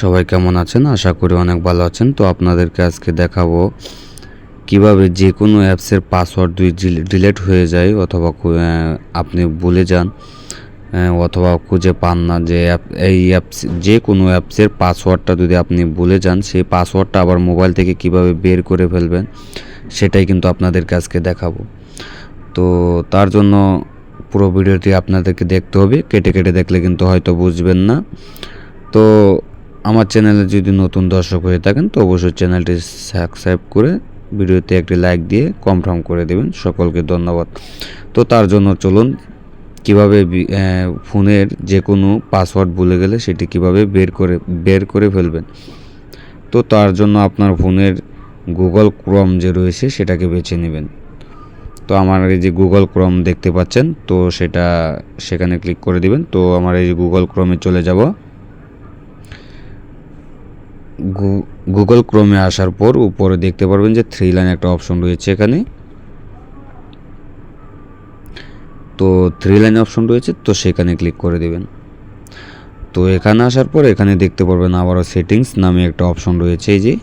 সবাই কেমন আছেন? আশা করি অনেক ভালো আছেন। তো আপনাদেরকে আজকে দেখাবো কীভাবে যে কোনো অ্যাপসের পাসওয়ার্ড দুই ডিলেট হয়ে যায় অথবা আপনি ভুলে যান অথবা খুঁজে পান না যে অ্যাপ এই অ্যাপস যে কোনো অ্যাপসের পাসওয়ার্ডটা যদি আপনি ভুলে যান, সেই পাসওয়ার্ডটা আবার মোবাইল থেকে কীভাবে বের করে ফেলবেন, সেটাই কিন্তু আপনাদেরকে আজকে দেখাবো। তো তার জন্য পুরো ভিডিওটি আপনাদেরকে দেখতে হবে। কেটে কেটে দেখলে কিন্তু হয়তো বুঝবেন না। তো আমার চ্যানেলে যদি নতুন দর্শক হয়ে থাকেন, তো অবশ্যই চ্যানেলটি সাবস্ক্রাইব করে ভিডিওতে একটি লাইক দিয়ে কনফার্ম করে দেবেন। সকলকে ধন্যবাদ। তো তার জন্য চলুন, কীভাবে ফোনের যে কোনো পাসওয়ার্ড ভুলে গেলে সেটি কীভাবে বের করে বের করে ফেলবেন? তো তার জন্য আপনার ফোনের গুগল ক্রম যে রয়েছে, সেটাকে বেছে নেবেন। তো আমার এই যে গুগল ক্রম দেখতে পাচ্ছেন, তো সেটা সেখানে ক্লিক করে দিবেন। তো আমার এই যে গুগল ক্রমে চলে যাব। গুগল ক্রোমে আসার পর উপরে দেখতে পারবেন যে থ্রি লাইন একটা অপশন রয়েছে এখানে। তো থ্রি লাইন অপশন রয়েছে, তো সেখানে ক্লিক করে দেবেন। তো এখানে আসার পর এখানে দেখতে পারবেন আবারও সেটিংস নামে একটা অপশন রয়েছে এই যে।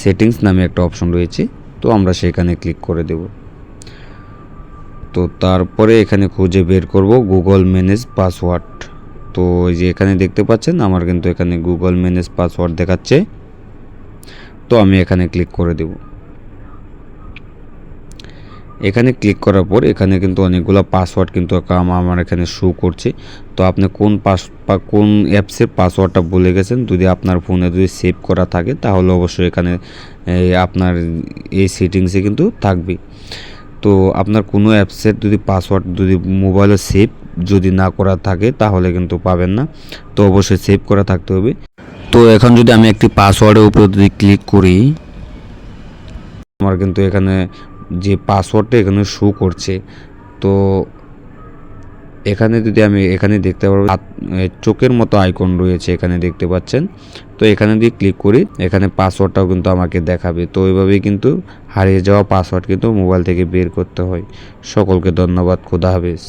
সেটিংস নামে একটা অপশন রয়েছে, তো আমরা সেখানে ক্লিক করে দেব। তো তারপরে এখানে খুঁজে বের করব গুগল ম্যানেজ পাসওয়ার্ড তো এই যে এখানে দেখতে পাচ্ছেন, আমার কিন্তু এখানে গুগল ম্যানেজ পাসওয়ার্ড দেখাচ্ছে। তো আমি এখানে ক্লিক করে দেব। এখানে ক্লিক করার পর এখানে কিন্তু অনেকগুলো পাসওয়ার্ড কিন্তু আম- আমার এখানে শো করছে। তো আপনি কোন পাস কোন অ্যাপসের পাসওয়ার্ডটা ভুলে গেছেন, যদি আপনার ফোনে যদি সেভ করা থাকে, তাহলে অবশ্যই এখানে আপনার এই সেটিংসে কিন্তু থাকবে। তো আপনার কোনো অ্যাপসের যদি পাসওয়ার্ড যদি মোবাইলে সেভ যদি না করা থাকে, তাহলে কিন্তু পাবেন না। তো অবশ্যই সেভ করা থাকতে হবে। তো এখন যদি আমি একটি পাসওয়ার্ডের উপর যদি ক্লিক করি, আমার কিন্তু এখানে যে পাসওয়ার্ডটা এখানে শো করছে, তো এখানে যদি আমি এখানে দেখতে পারব চোখের মতো আইকন রয়েছে এখানে দেখতে পাচ্ছেন। তো এখানে দিয়ে ক্লিক করি, এখানে পাসওয়ার্ডটাও কিন্তু আমাকে দেখাবে। তো ওইভাবেই কিন্তু হারিয়ে যাওয়া পাসওয়ার্ড কিন্তু মোবাইল থেকে বের করতে হয়। সকলকে ধন্যবাদ, খুদা হাফেজ।